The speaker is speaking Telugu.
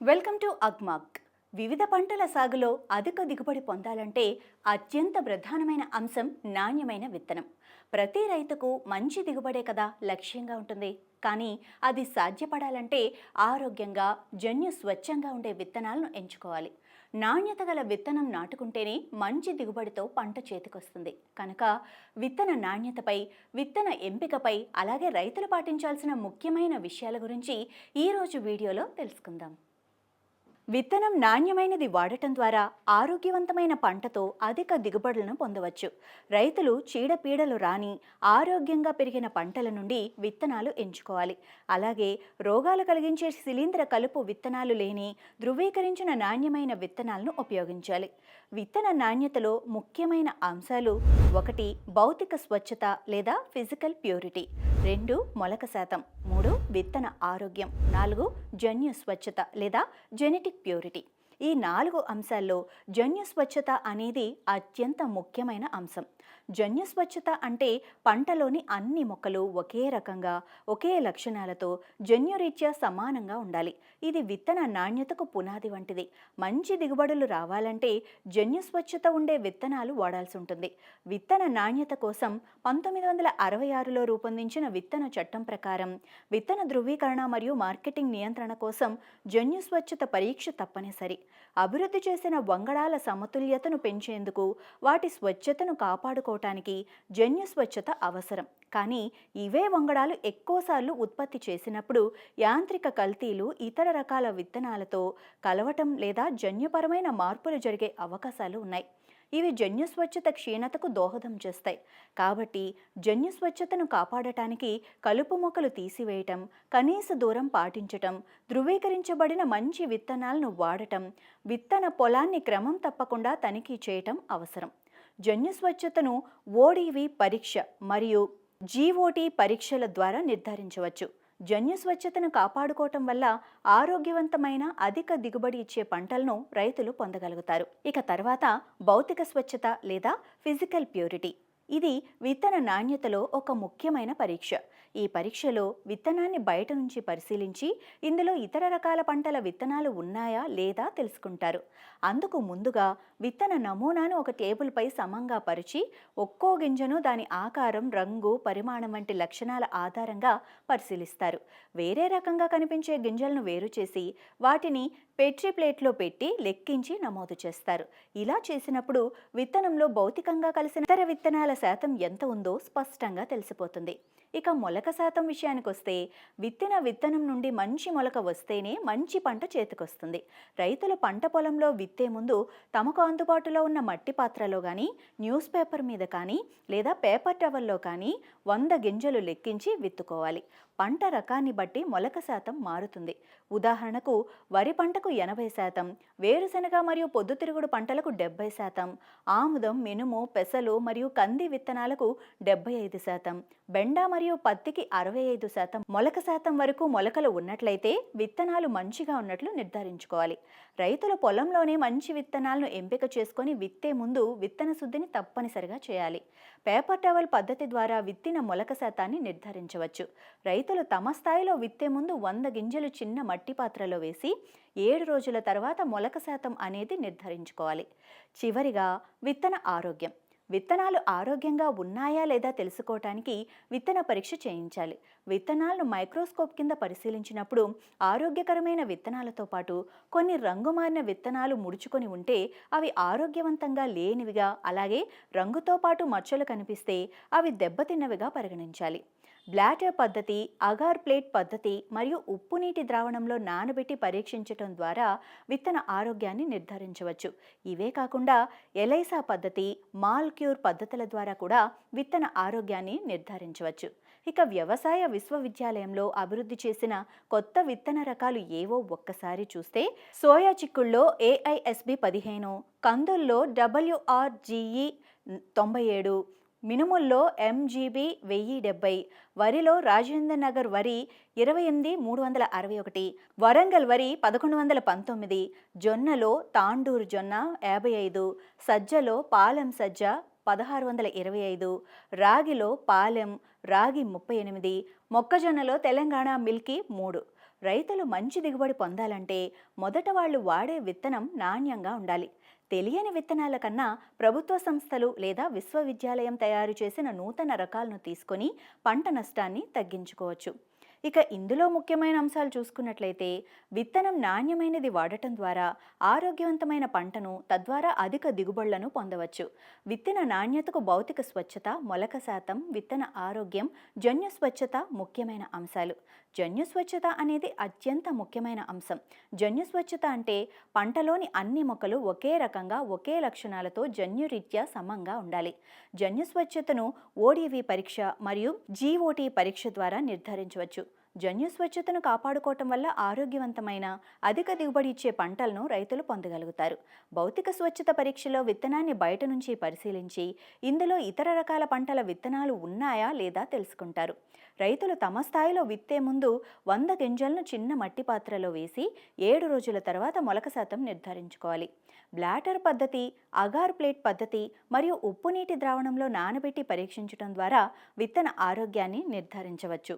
Welcome to అగ్మాక్. వివిధ పంటల సాగులో అధిక దిగుబడి పొందాలంటే అత్యంత ప్రధానమైన అంశం నాణ్యమైన విత్తనం. ప్రతి రైతుకు మంచి దిగుబడే కదా లక్ష్యంగా ఉంటుంది. కానీ అది సాధ్యపడాలంటే ఆరోగ్యంగా జన్యు స్వచ్ఛంగా ఉండే విత్తనాలను ఎంచుకోవాలి. నాణ్యత గల విత్తనం నాటుకుంటేనే మంచి దిగుబడితో పంట చేతికొస్తుంది. కనుక విత్తన నాణ్యతపై విత్తన ఎంపికపై అలాగే రైతులు పాటించాల్సిన ముఖ్యమైన విషయాల గురించి ఈరోజు వీడియోలో తెలుసుకుందాం. విత్తనం నాణ్యమైనది వాడటం ద్వారా ఆరోగ్యవంతమైన పంటతో అధిక దిగుబడులను పొందవచ్చు. రైతులు చీడపీడలు రాని ఆరోగ్యంగా పెరిగిన పంటల నుండి విత్తనాలు ఎంచుకోవాలి. అలాగే రోగాలు కలిగించే శిలీంద్ర కలుపు విత్తనాలు లేని ధృవీకరించిన నాణ్యమైన విత్తనాలను ఉపయోగించాలి. విత్తన నాణ్యతలో ముఖ్యమైన అంశాలు ఒకటి భౌతిక స్వచ్ఛత లేదా ఫిజికల్ ప్యూరిటీ. రెండు మొలక శాతం. మూడు విత్తన ఆరోగ్యం. నాలుగు జన్యు స్వచ్ఛత లేదా జెనెటిక్ ప్యూరిటీ ఈ నాలుగు అంశాల్లో జన్యు స్వచ్ఛత అనేది అత్యంత ముఖ్యమైన అంశం. జన్యు స్వచ్ఛత అంటే పంటలోని అన్ని మొక్కలు ఒకే రకంగా ఒకే లక్షణాలతో జన్యురీత్యా సమానంగా ఉండాలి. ఇది విత్తన నాణ్యతకు పునాది వంటిది. మంచి దిగుబడులు రావాలంటే జన్యు స్వచ్ఛత ఉండే విత్తనాలు వాడాల్సి ఉంటుంది. విత్తన నాణ్యత కోసం పంతొమ్మిది వందల అరవై ఆరులో రూపొందించిన విత్తన చట్టం ప్రకారం విత్తన ధృవీకరణ మరియు మార్కెటింగ్ నియంత్రణ కోసం జన్యు స్వచ్ఛత పరీక్ష తప్పనిసరి. అభివృద్ధి చేసిన వంగడాల సమతుల్యతను పెంచేందుకు వాటి స్వచ్ఛతను కాపాడు కాపాడుకోవటానికి జన్యు స్వచ్ఛత అవసరం. కానీ ఇవే వంగడాలు ఎక్కువసార్లు ఉత్పత్తి చేసినప్పుడు యాంత్రిక కల్తీలు ఇతర రకాల విత్తనాలతో కలవటం లేదా జన్యుపరమైన మార్పులు జరిగే అవకాశాలు ఉన్నాయి. ఇవి జన్యు స్వచ్ఛత క్షీణతకు దోహదం చేస్తాయి. కాబట్టి జన్యు స్వచ్ఛతను కాపాడటానికి కలుపు మొక్కలు తీసివేయటం కనీస దూరం పాటించటం ధృవీకరించబడిన మంచి విత్తనాలను వాడటం విత్తన పొలాన్ని క్రమం తప్పకుండా తనిఖీ చేయటం అవసరం. జన్యు స్వచ్ఛతను ఓడివి పరీక్ష మరియు జీఓటీ పరీక్షల ద్వారా నిర్ధారించవచ్చు. జన్యు స్వచ్ఛతను కాపాడుకోవటం వల్ల ఆరోగ్యవంతమైన అధిక దిగుబడి ఇచ్చే పంటలను రైతులు పొందగలుగుతారు. ఇక తర్వాత భౌతిక స్వచ్ఛత లేదా ఫిజికల్ ప్యూరిటీ. ఇది విత్తన నాణ్యతలో ఒక ముఖ్యమైన పరీక్ష. ఈ పరీక్షలో విత్తనాన్ని బయట నుంచి పరిశీలించి ఇందులో ఇతర రకాల పంటల విత్తనాలు ఉన్నాయా లేదా తెలుసుకుంటారు. అందుకు ముందుగా విత్తన నమూనాను ఒక టేబుల్పై సమంగా పరిచి ఒక్కో గింజను దాని ఆకారం రంగు పరిమాణం వంటి లక్షణాల ఆధారంగా పరిశీలిస్తారు. వేరే రకంగా కనిపించే గింజలను వేరు చేసి వాటిని పెట్రీ ప్లేట్లో పెట్టి లెక్కించి నమోదు చేస్తారు. ఇలా చేసినప్పుడు విత్తనంలో భౌతికంగా కలిసిన ఇతర విత్తనాల శాతం ఎంత ఉందో స్పష్టంగా తెలిసిపోతుంది. ఇక మొలక శాతం విషయానికి వస్తే విత్తిన విత్తనం నుండి మంచి మొలక వస్తేనే మంచి పంట చేతికొస్తుంది. రైతులు పంట పొలంలో విత్తే ముందు తమకు అందుబాటులో ఉన్న మట్టి పాత్రలో కానీ న్యూస్ పేపర్ మీద కానీ లేదా పేపర్ టవల్లో కానీ వంద గింజలు లెక్కించి విత్తుకోవాలి. పంట రకాన్ని బట్టి మొలక శాతం మారుతుంది. ఉదాహరణకు వరి పంటకు ఎనభై శాతం వేరుశెనగ మరియు పొద్దుతిరుగుడు పంటలకు డెబ్బై శాతం ఆముదం మినుము పెసలు మరియు కంది విత్తనాలకు డెబ్బై ఐదు శాతం బెండ మరియు పత్తికి అరవై ఐదు శాతం మొలక శాతం వరకు మొలకలు ఉన్నట్లయితే విత్తనాలు మంచిగా ఉన్నట్లు నిర్ధారించుకోవాలి. రైతుల పొలంలోనే మంచి విత్తనాలను ఎంపిక చేసుకొని విత్తే ముందు విత్తన శుద్ధిని తప్పనిసరిగా చేయాలి. పేపర్ టవల్ పద్ధతి ద్వారా విత్తిన మొలక శాతాన్ని నిర్ధారించవచ్చు. రైతులు తమ స్థాయిలో విత్తే ముందు వంద గింజలు చిన్న మట్టి పాత్రలో వేసి ఏడు రోజుల తర్వాత మొలక శాతం అనేది నిర్ధారించుకోవాలి. చివరిగా విత్తన ఆరోగ్యం. విత్తనాలు ఆరోగ్యంగా ఉన్నాయా లేదా తెలుసుకోవటానికి విత్తన పరీక్ష చేయించాలి. విత్తనాలను మైక్రోస్కోప్ కింద పరిశీలించినప్పుడు ఆరోగ్యకరమైన విత్తనాలతో పాటు కొన్ని రంగుమారిన విత్తనాలు ముడుచుకొని ఉంటే అవి ఆరోగ్యవంతంగా లేనివిగా అలాగే రంగుతో పాటు మచ్చలు కనిపిస్తే అవి దెబ్బతిన్నవిగా పరిగణించాలి. బ్లాటర్ పద్ధతి అగార్ ప్లేట్ పద్ధతి మరియు ఉప్పు నీటి ద్రావణంలో నానబెట్టి పరీక్షించటం ద్వారా విత్తన ఆరోగ్యాన్ని నిర్ధారించవచ్చు. ఇవే కాకుండా ఎలైసా పద్ధతి మాల్క్యూర్ పద్ధతుల ద్వారా కూడా విత్తన ఆరోగ్యాన్ని నిర్ధారించవచ్చు. ఇక వ్యవసాయ విశ్వవిద్యాలయంలో అభివృద్ధి చేసిన కొత్త విత్తన రకాలు ఏవో ఒక్కసారి చూస్తే సోయా చిక్కుల్లో ఏఐఎస్బి పదిహేను కందుల్లో డబ్ల్యూఆర్జీఈ తొంభై ఏడు మినుముల్లో ఎంజీబీ వెయ్యి డెబ్బై వరిలో రాజేంద్ర నగర్ వరి ఇరవై ఎనిమిది మూడు వందల అరవై ఒకటి వరంగల్ వరి పదకొండు వందల పంతొమ్మిది జొన్నలో తాండూరు జొన్న యాభై ఐదు సజ్జలో పాలెం సజ్జ పదహారు వందల ఇరవై ఐదు రాగిలో పాలెం రాగి ముప్పై ఎనిమిది మొక్కజొన్నలో తెలంగాణ మిల్కీ మూడు. రైతులు మంచి దిగుబడి పొందాలంటే మొదట వాళ్ళు వాడే విత్తనం నాణ్యంగా ఉండాలి. తెలియని విత్తనాల కన్నా ప్రభుత్వ సంస్థలు లేదా విశ్వవిద్యాలయం తయారు చేసిన నూతన రకాలను తీసుకొని పంట నష్టాన్ని తగ్గించుకోవచ్చు. ఇక ఇందులో ముఖ్యమైన అంశాలు చూసుకున్నట్లయితే విత్తనం నాణ్యమైనది వాడటం ద్వారా ఆరోగ్యవంతమైన పంటను తద్వారా అధిక దిగుబడులను పొందవచ్చు. విత్తన నాణ్యతకు భౌతిక స్వచ్ఛత మొలక శాతం విత్తన ఆరోగ్యం జన్యు స్వచ్ఛత ముఖ్యమైన అంశాలు. జన్యు స్వచ్ఛత అనేది అత్యంత ముఖ్యమైన అంశం. జన్యు స్వచ్ఛత అంటే పంటలోని అన్ని మొక్కలు ఒకే రకంగా ఒకే లక్షణాలతో జన్యురీత్యా సమంగా ఉండాలి. జన్యు స్వచ్ఛతను ఓడివి పరీక్ష మరియు జీఓటీ పరీక్ష ద్వారా నిర్ధారించవచ్చు. జన్యు స్వచ్ఛతను కాపాడుకోవటం వల్ల ఆరోగ్యవంతమైన అధిక దిగుబడి ఇచ్చే పంటలను రైతులు పొందగలుగుతారు. భౌతిక స్వచ్ఛత పరీక్షలో విత్తనాన్ని బయట నుంచి పరిశీలించి ఇందులో ఇతర రకాల పంటల విత్తనాలు ఉన్నాయా లేదా తెలుసుకుంటారు. రైతులు తమ స్థాయిలో విత్తే ముందు వంద గింజలను చిన్న మట్టి పాత్రలో వేసి ఏడు రోజుల తర్వాత మొలక శాతం నిర్ధారించుకోవాలి. బ్లాటర్ పద్ధతి అగార్ ప్లేట్ పద్ధతి మరియు ఉప్పు నీటి ద్రావణంలో నానబెట్టి పరీక్షించడం ద్వారా విత్తన ఆరోగ్యాన్ని నిర్ధారించవచ్చు.